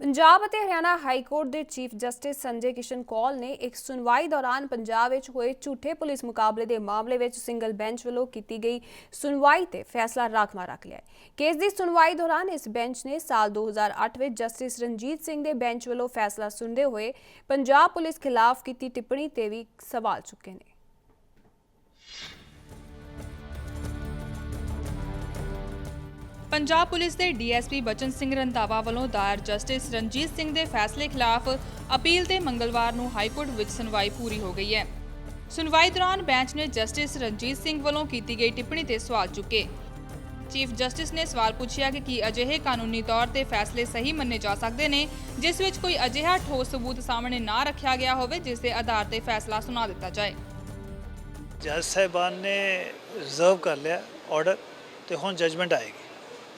ਪੰਜਾਬ ਅਤੇ Haryana high court ਦੇ chief justice Sanjay Kishan Kaul ਨੇ ਇੱਕ ਸੁਣਵਾਈ ਦੌਰਾਨ ਪੰਜਾਬ ਵਿੱਚ ਹੋਏ ਝੂਠੇ ਪੁਲਿਸ ਮੁਕਾਬਲੇ ਦੇ ਮਾਮਲੇ ਵਿੱਚ ਸਿੰਗਲ ਬੈਂਚ ਵੱਲੋਂ ਕੀਤੀ ਗਈ ਸੁਣਵਾਈ ਤੇ ਫੈਸਲਾ ਰਾਖਵਾਂ ਰੱਖ ਲਿਆ ਹੈ। ਕੇਸ ਦੀ ਸੁਣਵਾਈ ਦੌਰਾਨ ਇਸ ਬੈਂਚ ਨੇ ਸਾਲ 2008 ਵਿੱਚ ਜਸਟਿਸ ਰਣਜੀਤ ਸਿੰਘ ਦੇ ਬੈਂਚ ਵੱਲੋਂ ਫੈਸਲਾ ਸੁਣਦੇ ਹੋਏ ਪੰਜਾਬ ਪੁਲਿਸ ਖਿਲਾਫ ਕੀਤੀ ਟਿੱਪਣੀ ਤੇ ਵੀ ਸਵਾਲ ਚੁੱਕੇ ਨੇ। ਪੰਜਾਬ ਪੁਲਿਸ ਦੇ ਡੀਐਸਪੀ ਬਚਨ ਸਿੰਘ ਰੰਧਾਵਾ ਵੱਲੋਂ ਦਾਇਰ ਜਸਟਿਸ ਰਣਜੀਤ ਸਿੰਘ ਦੇ ਫੈਸਲੇ ਖਿਲਾਫ ਅਪੀਲ ਤੇ ਮੰਗਲਵਾਰ ਨੂੰ ਹਾਈ ਵਿੱਚ ਸੁਣਵਾਈ ਪੂਰੀ ਹੋ ਗਈ ਹੈ। ਸੁਣਵਾਈ ਦੌਰਾਨ ਬੈਂਚ ਨੇ ਜਸਟਿਸ ਰਣਜੀਤ ਸਿੰਘ ਵੱਲੋਂ ਕੀਤੀ ਗਈ ਟਿੱਪਣੀ ਤੇ ਸਵਾਲ ਚੁੱਕੇ। ਚੀਫ ਜਸਟਿਸ ਨੇ ਸਵਾਲ ਪੁੱਛਿਆ ਕਿ ਕੀ ਅਜਿਹੇ ਕਾਨੂੰਨੀ ਤੌਰ ਤੇ ਫੈਸਲੇ ਸਹੀ ਮੰਨੇ ਜਾ ਸਕਦੇ ਨੇ, ਜਿਸ ਵਿੱਚ ਕੋਈ ਅਜਿਹਾ ਠੋਸ ਸਬੂਤ ਸਾਹਮਣੇ ਨਾ ਰੱਖਿਆ ਗਿਆ ਹੋਵੇ, ਜਿਸ ਦੇ ਆਧਾਰ ਤੇ ਫੈਸਲਾ ਸੁਣਾ ਦਿੱਤਾ ਜਾਏ। ਜੱਜ ਸਾਹਿਬਾਨ ਨੇ ਰਿਜ਼ਰਵ ਕਰ ਲਿਆ ਆਰਡਰ ਤੇ ਹੁਣ ਜਜਮੈਂਟ ਆਏਗੀ।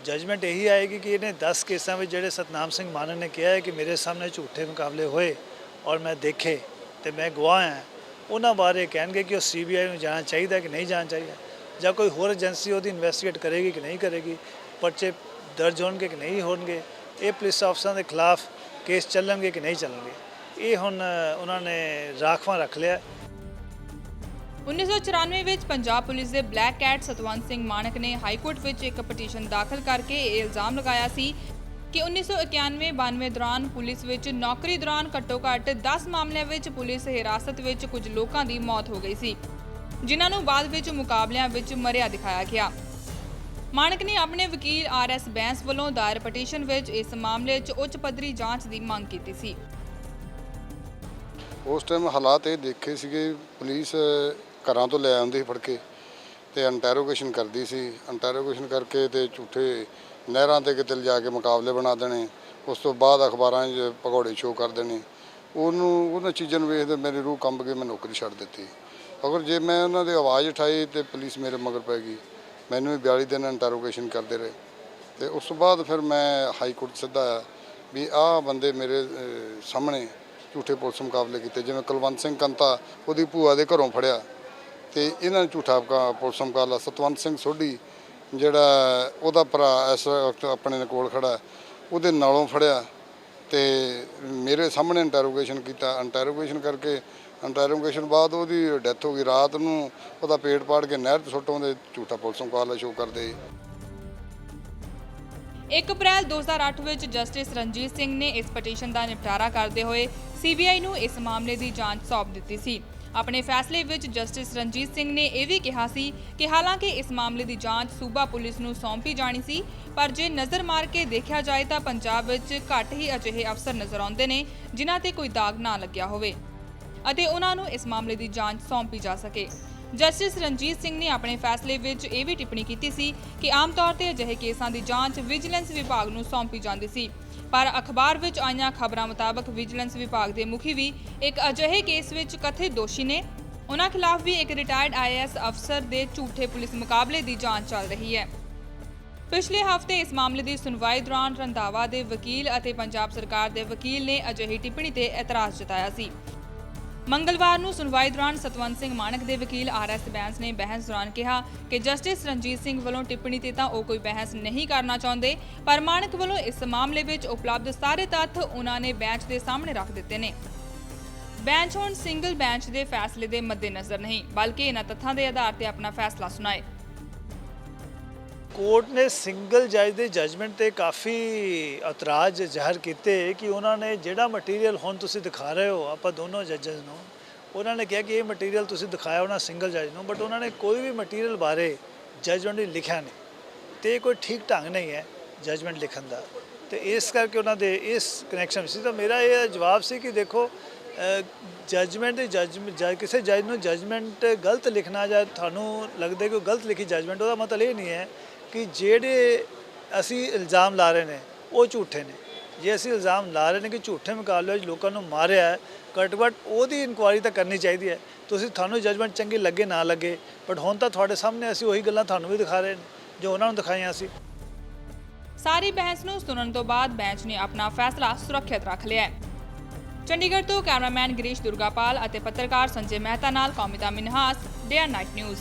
ਜਜਮੈਂਟ ਇਹੀ ਆਏਗੀ ਕਿ ਇਹਨੇ 10 ਕੇਸਾਂ ਵਿੱਚ ਜਿਹੜੇ ਸਤਨਾਮ ਸਿੰਘ ਮਾਨਨ ਨੇ ਕਿਹਾ ਹੈ ਕਿ ਮੇਰੇ ਸਾਹਮਣੇ ਝੂਠੇ ਮੁਕਾਬਲੇ ਹੋਏ ਔਰ ਮੈਂ ਦੇਖੇ ਤੇ ਮੈਂ ਗਵਾਹ ਹਾਂ। ਉਹਨਾਂ ਬਾਰੇ ਕਹਿਣਗੇ ਕਿ ਉਹ ਸੀਬੀਆਈ ਨੂੰ ਜਾਣਾ ਚਾਹੀਦਾ ਕਿ ਨਹੀਂ ਜਾਣਾ ਚਾਹੀਦਾ ਜਾਂ ਕੋਈ ਹੋਰ ਏਜੰਸੀ ਉਹਦੀ ਇਨਵੈਸਟੀਗੇਟ ਕਰੇਗੀ ਕਿ ਨਹੀਂ ਕਰੇਗੀ, ਪਰਚੇ ਦਰਜ ਹੋਣਗੇ ਕਿ ਨਹੀਂ ਹੋਣਗੇ, ਇਹ ਪੁਲਿਸ ਅਫਸਰਾਂ ਦੇ ਖਿਲਾਫ ਕੇਸ ਚੱਲਣਗੇ ਕਿ ਨਹੀਂ ਚੱਲਣਗੇ। ਇਹ ਹੁਣ ਉਹਨਾਂ ਨੇ ਰਾਖਵਾਂ ਰੱਖ ਲਿਆ। 1994 ਵਿੱਚ ਪੰਜਾਬ ਪੁਲਿਸ ਦੇ ਬਲੈਕ ਕੈਟ ਸਤਵੰਤ ਸਿੰਘ ਮਾਨਕ ਨੇ ਹਾਈ ਕੋਰਟ ਵਿੱਚ ਇੱਕ ਪਟੀਸ਼ਨ ਦਾਖਲ ਕਰਕੇ ਇਹ ਇਲਜ਼ਾਮ ਲਗਾਇਆ ਸੀ ਕਿ 1991-92 ਦੌਰਾਨ ਪੁਲਿਸ ਵਿੱਚ ਨੌਕਰੀ ਦੌਰਾਨ ਘੱਟੋ-ਘੱਟ 10 ਮਾਮਲਿਆਂ ਵਿੱਚ ਪੁਲਿਸ ਹਿਰਾਸਤ ਵਿੱਚ ਕੁਝ ਲੋਕਾਂ ਦੀ ਮੌਤ ਹੋ ਗਈ ਸੀ, ਜਿਨ੍ਹਾਂ ਨੂੰ ਬਾਅਦ ਵਿੱਚ ਮੁਕਾਬਲਿਆਂ ਵਿੱਚ ਮਰਿਆ ਦਿਖਾਇਆ ਗਿਆ। ਮਾਨਕ ਨੇ ਆਪਣੇ ਵਕੀਲ ਆਰ ਐਸ ਬੈਂਸ ਵੱਲੋਂ ਦਾਇਰ ਪਟੀਸ਼ਨ ਵਿੱਚ ਇਸ ਮਾਮਲੇ 'ਚ ਉੱਚ ਪੱਧਰੀ ਜਾਂਚ ਦੀ ਮੰਗ ਕੀਤੀ ਸੀ। ਉਸ ਟਾਈਮ ਹਾਲਾਤ ਇਹ ਦੇਖੇ ਸੀਗੇ, ਪੁਲਿਸ ਘਰਾਂ ਤੋਂ ਲੈ ਆਉਂਦੀ ਸੀ ਫੜ ਕੇ ਤੇ ਇੰਟਰੋਗੇਸ਼ਨ ਕਰਦੀ ਸੀ। ਇੰਟਰੋਗੇਸ਼ਨ ਕਰਕੇ ਤੇ ਝੂਠੇ ਨਹਿਰਾਂ ਤੇ ਕਿਤੇ ਲਿਜਾ ਕੇ ਮੁਕਾਬਲੇ ਬਣਾ ਦੇਣੇ। ਉਸ ਤੋਂ ਬਾਅਦ ਅਖਬਾਰਾਂ 'ਚ ਪਕੌੜੇ ਸ਼ੋਅ ਕਰ ਦੇਣੇ। ਉਹਨੂੰ, ਉਹਨਾਂ ਚੀਜ਼ਾਂ ਨੂੰ ਵੇਖਦੇ ਮੇਰੀ ਰੂਹ ਕੰਬ ਕੇ ਮੈਂ ਨੌਕਰੀ ਛੱਡ ਦਿੱਤੀ। ਅਗਰ ਜੇ ਮੈਂ ਉਹਨਾਂ ਦੀ ਆਵਾਜ਼ ਉਠਾਈ ਤੇ ਪੁਲਿਸ ਮੇਰੇ ਮਗਰ ਪੈ ਗਈ। ਮੈਨੂੰ ਵੀ 42 ਦਿਨ ਇੰਟਰੋਗੇਸ਼ਨ ਕਰਦੇ ਰਹੇ। ਤੇ ਉਸ ਤੋਂ ਬਾਅਦ ਫਿਰ ਮੈਂ ਹਾਈ ਕੋਰਟ ਸਿੱਧਾ ਆਇਆ ਵੀ ਆਹ ਬੰਦੇ ਮੇਰੇ ਸਾਹਮਣੇ ਝੂਠੇ ਪੁਲਿਸ ਮੁਕਾਬਲੇ ਕੀਤੇ। ਜਿਵੇਂ ਕੁਲਵੰਤ ਸਿੰਘ ਕੰਤਾ ਉਹਦੀ ਭੂਆ ਦੇ ਘਰੋਂ ਫੜਿਆ। ਤੇ ਇਹਨਾਂ ਨੇ ਝੂਠਾ ਪੁਲਿਸ ਮੁਕਾਬਲਾ। ਸਤਵੰਤ ਸਿੰਘ ਸੋਢੀ, ਜਿਹੜਾ ਉਹਦਾ ਭਰਾ ਇਸ ਵਕਤ ਆਪਣੇ ਕੋਲ ਖੜਾ ਉਹਦੇ ਨਾਲੋਂ ਫੜਿਆ ਤੇ ਮੇਰੇ ਸਾਹਮਣੇ ਇੰਟਰੋਗੇਸ਼ਨ ਕੀਤਾ। ਇੰਟਰੋਗੇਸ਼ਨ ਕਰਕੇ ਇੰਟਰੋਗੇਸ਼ਨ ਬਾਅਦ ਉਹਦੀ ਡੈਥ ਹੋ ਗਈ। ਰਾਤ ਨੂੰ ਉਹਦਾ ਪੇਟ ਪਾੜ ਕੇ ਨਹਿਰ 'ਚ ਸੁੱਟ ਆਉਂਦੇ, ਝੂਠਾ ਪੁਲਿਸ ਮੁਕਾਬਲਾ ਸ਼ੋਅ ਕਰਦੇ। 1 ਅਪ੍ਰੈਲ 2008 ਵਿੱਚ ਜਸਟਿਸ ਰਣਜੀਤ ਸਿੰਘ ਨੇ ਇਸ ਪਟੀਸ਼ਨ ਦਾ ਨਿਪਟਾਰਾ ਕਰਦੇ ਹੋਏ ਸੀਬੀਆਈ ਨੂੰ ਇਸ ਮਾਮਲੇ ਦੀ ਜਾਂਚ ਸੌਂਪ ਦਿੱਤੀ ਸੀ। ਆਪਣੇ ਫੈਸਲੇ ਵਿੱਚ ਜਸਟਿਸ ਰਣਜੀਤ ਸਿੰਘ ਨੇ ਇਹ ਵੀ ਕਿਹਾ ਸੀ ਕਿ ਹਾਲਾਂਕਿ ਇਸ ਮਾਮਲੇ ਦੀ ਜਾਂਚ ਸੂਬਾ ਪੁਲਿਸ ਨੂੰ ਸੌਂਪੀ ਜਾਣੀ ਸੀ, ਪਰ ਜੇ ਨਜ਼ਰ ਮਾਰ ਕੇ ਦੇਖਿਆ ਜਾਏ ਤਾਂ ਪੰਜਾਬ ਵਿੱਚ ਘੱਟ ਹੀ ਅਜਿਹੇ ਅਫਸਰ ਨਜ਼ਰ ਆਉਂਦੇ ਨੇ, ਜਿਨ੍ਹਾਂ ਤੇ ਕੋਈ ਦਾਗ ਨਾ ਲੱਗਿਆ ਹੋਵੇ ਅਤੇ ਉਹਨਾਂ ਨੂੰ ਇਸ ਮਾਮਲੇ ਦੀ ਜਾਂਚ ਸੌਂਪੀ ਜਾ ਸਕੇ। ਜਸਟਿਸ ਰਣਜੀਤ ਸਿੰਘ ਨੇ ਆਪਣੇ ਫੈਸਲੇ ਵਿੱਚ ਇਹ ਵੀ ਟਿੱਪਣੀ ਕੀਤੀ ਸੀ ਕਿ ਆਮ ਤੌਰ ਤੇ ਅਜਿਹੇ ਕੇਸਾਂ ਦੀ ਜਾਂਚ ਵਿਜੀਲੈਂਸ ਵਿਭਾਗ ਨੂੰ ਸੌਂਪੀ ਜਾਂਦੀ ਸੀ। ਪਰ ਅਖਬਾਰ ਵਿੱਚ ਆਈਆਂ ਖਬਰਾਂ ਮੁਤਾਬਕ ਵਿਜੀਲੈਂਸ ਵਿਭਾਗ ਦੇ ਮੁਖੀ ਵੀ ਇੱਕ ਅਜਿਹੇ ਕੇਸ ਵਿੱਚ ਕਥਿਤ ਦੋਸ਼ੀ ਨੇ। ਉਹਨਾਂ ਖਿਲਾਫ ਵੀ ਇੱਕ ਰਿਟਾਇਰਡ ਆਈਏਐਸ ਅਫਸਰ ਦੇ ਝੂਠੇ ਪੁਲਿਸ ਮੁਕਾਬਲੇ ਦੀ ਜਾਂਚ ਚੱਲ ਰਹੀ ਹੈ। ਪਿਛਲੇ ਹਫ਼ਤੇ ਇਸ ਮਾਮਲੇ ਦੀ ਸੁਣਵਾਈ ਦੌਰਾਨ ਰੰਧਾਵਾ ਦੇ ਵਕੀਲ ਅਤੇ ਪੰਜਾਬ ਸਰਕਾਰ ਦੇ ਵਕੀਲ ਨੇ ਅਜਿਹੀ ਟਿੱਪਣੀ ਤੇ ਇਤਰਾਜ਼ ਜਤਾਇਆ ਸੀ। ਮੰਗਲਵਾਰ ਨੂੰ ਸੁਣਵਾਈ ਦੌਰਾਨ ਸਤਵੰਤ ਸਿੰਘ ਮਾਨਕ ਦੇ ਵਕੀਲ ਆਰ ਬੈਂਸ ਨੇ ਬਹਿਸ ਦੌਰਾਨ ਕਿਹਾ ਕਿ ਜਸਟਿਸ ਰਣਜੀਤ ਸਿੰਘ ਵੱਲੋਂ ਟਿੱਪਣੀ ਤੇ ਤਾਂ ਉਹ ਕੋਈ ਬਹਿਸ ਨਹੀਂ ਕਰਨਾ ਚਾਹੁੰਦੇ, ਪਰ ਮਾਨਕ ਵੱਲੋਂ ਇਸ ਮਾਮਲੇ ਵਿੱਚ ਉਪਲਬਧ ਸਾਰੇ ਤੱਥ ਉਹਨਾਂ ਨੇ ਬੈਂਚ ਦੇ ਸਾਹਮਣੇ ਰੱਖ ਦਿੱਤੇ ਨੇ। ਬੈਂਚ ਹੁਣ ਸਿੰਗਲ ਬੈਂਚ ਦੇ ਫੈਸਲੇ ਦੇ ਮੱਦੇਨਜ਼ਰ ਨਹੀਂ, ਬਲਕਿ ਇਹਨਾਂ ਤੱਥਾਂ ਦੇ ਆਧਾਰ ਤੇ ਆਪਣਾ ਫੈਸਲਾ ਸੁਣਾਏ। ਕੋਰਟ ਨੇ ਸਿੰਗਲ ਜੱਜ ਦੇ ਜੱਜਮੈਂਟ ਤੇ ਕਾਫੀ ਇਤਰਾਜ਼ ਜ਼ਾਹਰ ਕੀਤੇ ਕਿ ਉਹਨਾਂ ਨੇ ਜਿਹੜਾ ਮਟੀਰੀਅਲ ਹੁਣ ਤੁਸੀਂ ਦਿਖਾ ਰਹੇ ਹੋ, ਆਪਾਂ ਦੋਨੋਂ ਜੱਜਸ ਨੂੰ, ਉਹਨਾਂ ਨੇ ਕਿਹਾ ਕਿ ਇਹ ਮਟੀਰੀਅਲ ਤੁਸੀਂ ਦਿਖਾਇਆ ਉਹਨਾਂ ਸਿੰਗਲ ਜੱਜ ਨੂੰ ਬਟ ਉਹਨਾਂ ਨੇ ਕੋਈ ਵੀ ਮਟੀਰੀਅਲ ਬਾਰੇ ਜੱਜਮੈਂਟ ਵਿੱਚ ਲਿਖਿਆ ਨਹੀਂ ਤੇ ਇਹ ਕੋਈ ਠੀਕ ਢੰਗ ਨਹੀਂ ਹੈ ਜੱਜਮੈਂਟ ਲਿਖਣ ਦਾ। ਤੇ ਇਸ ਕਰਕੇ ਉਹਨਾਂ ਦੇ ਇਸ ਕਨੈਕਸ਼ਨ ਸੀ। ਤਾਂ ਮੇਰਾ ਇਹ ਜਵਾਬ ਸੀ ਕਿ ਦੇਖੋ ਜਜਮੈਂਟ ਦੇ ਜੱਜ, ਕਿਸੇ ਜੱਜ ਨੂੰ ਜਜਮੈਂਟ ਗਲਤ ਲਿਖਣਾ ਜਾਂ ਤੁਹਾਨੂੰ ਲੱਗਦਾ ਕਿ ਉਹ ਗਲਤ ਲਿਖੀ ਜਜਮੈਂਟ ਉਹਦਾ ਮਤਲਬ ਇਹ ਨਹੀਂ ਹੈ ਕਿ ਜਿਹੜੇ ਅਸੀਂ ਇਲਜ਼ਾਮ ਲਾ ਰਹੇ ਨੇ, ਉਹ ਝੂਠੇ ਨੇ। ਜੇ ਅਸੀਂ ਇਲਜ਼ਾਮ ਲਾ ਰਹੇ ਨੇ ਕਿ ਝੂਠੇ ਮੁਕਾਬਲੇ 'ਚ ਲੋਕਾਂ ਨੂੰ ਮਾਰਿਆ ਹੈ ਘੱਟੋ ਘੱਟ ਉਹਦੀ ਇਨਕੁਆਇਰੀ ਤਾਂ ਕਰਨੀ ਚਾਹੀਦੀ ਹੈ। ਤੁਸੀਂ ਤੁਹਾਨੂੰ ਜਜਮੈਂਟ ਚੰਗੀ ਲੱਗੇ, ਨਾ ਲੱਗੇ ਬਟ ਹੁਣ ਤਾਂ ਤੁਹਾਡੇ ਸਾਹਮਣੇ ਅਸੀਂ ਉਹੀ ਗੱਲਾਂ ਤੁਹਾਨੂੰ ਵੀ ਦਿਖਾ ਰਹੇ ਨੇ, ਜੋ ਉਹਨਾਂ ਨੂੰ ਦਿਖਾਈਆਂ ਸੀ। ਸਾਰੀ ਬਹਿਸ ਨੂੰ ਸੁਣਨ ਤੋਂ ਬਾਅਦ ਬੈਂਚ ਨੇ ਆਪਣਾ ਫੈਸਲਾ ਸੁਰੱਖਿਅਤ ਰੱਖ ਲਿਆ ਹੈ। ਚੰਡੀਗੜ੍ਹ ਤੋਂ ਕੈਮਰਾਮੈਨ ਗਿਰੀਸ਼ ਦੁਰਗਾਪਾਲ ਅਤੇ ਪੱਤਰਕਾਰ ਸੰਜੇ ਮਹਿਤਾ ਨਾਲ Komita Minhas day night news.